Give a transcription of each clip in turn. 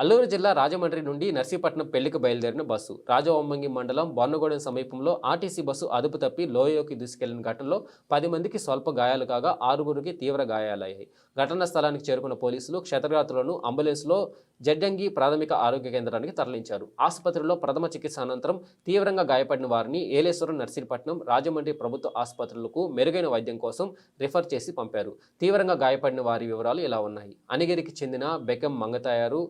అల్లూరు జిల్లా రాజమండ్రి నుండి నర్సీపట్నం పెళ్ళికి బయలుదేరిన బస్సు. రాజవొమ్మంగి మండలం బొన్నగూడెం సమీపంలో ఆర్టీసీ బస్సు అదుపు తప్పి లోయలోకి దూసుకెళ్ళిన ఘటనలో పది మందికి స్వల్ప గాయాలు కాగా ఆరుగురికి తీవ్ర గాయాలయ్యాయి. ఘటనా స్థలానికి చేరుకున్న పోలీసులు క్షతగాతులను అంబులెన్స్లో జడ్డంగి ప్రాథమిక ఆరోగ్య కేంద్రానికి తరలించారు. ఆసుపత్రిలో ప్రథమ చికిత్స అనంతరం తీవ్రంగా గాయపడిన వారిని ఏలేశ్వరం నర్సీపట్నం రాజమండ్రి ప్రభుత్వ ఆసుపత్రులకు మెరుగైన వైద్యం కోసం రిఫర్ చేసి పంపారు. తీవ్రంగా గాయపడిన వారి వివరాలు ఇలా ఉన్నాయి. అనిగిరికి చెందిన బెకం మంగతాయారు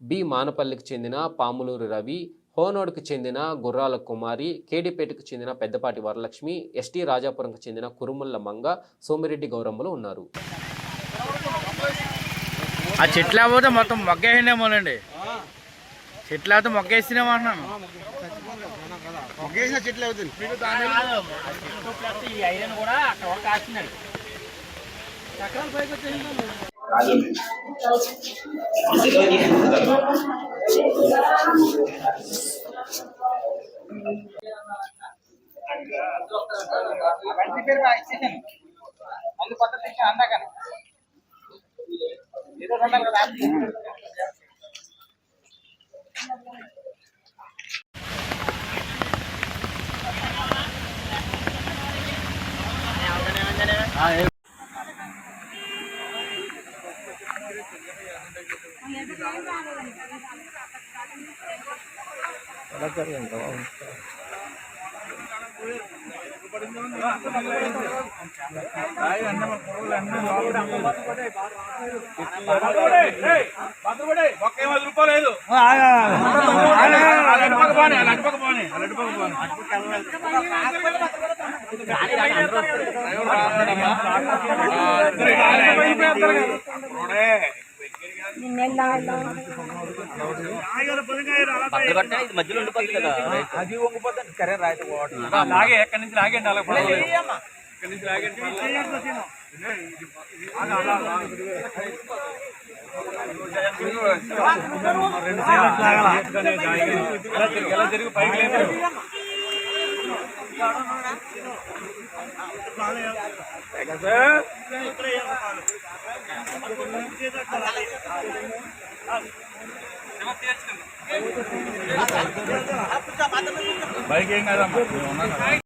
బి. మానపల్లికి చెందిన పాములూరు రవి హోనోడ్కు చెందిన గుర్రాల కుమారి కేడిపేటకు చెందిన పెద్దపాటి వరలక్ష్మి ఎస్టీ రాజాపురంకు చెందిన కురుముల్ల మంగ సోమిరెడ్డి గౌరమ్మలు ఉన్నారు. ఆ చెట్లు లేకపోతే మొత్తం మొగ్గేసిండేమోనండి. చెట్లు మొగ్గేసినేమో అంటున్నాను ఒకేసిన చెట్లు అవుతుంది. బండి పేరు ఇచ్చేసాను మళ్ళీ కొత్త తెచ్చి అందాకని ఏదో అన్నారు కదా ఆ అలా జరిగింది రూపాయలు లాగే ఎక్కడి నుంచి లాగండి అలా పడవలేదు ఎక్కడి నుంచి లాగండి రెండు సైడ్లు ఎలా తిరిగి పైకి లేదు బైక్ ఏం కాదమ్మా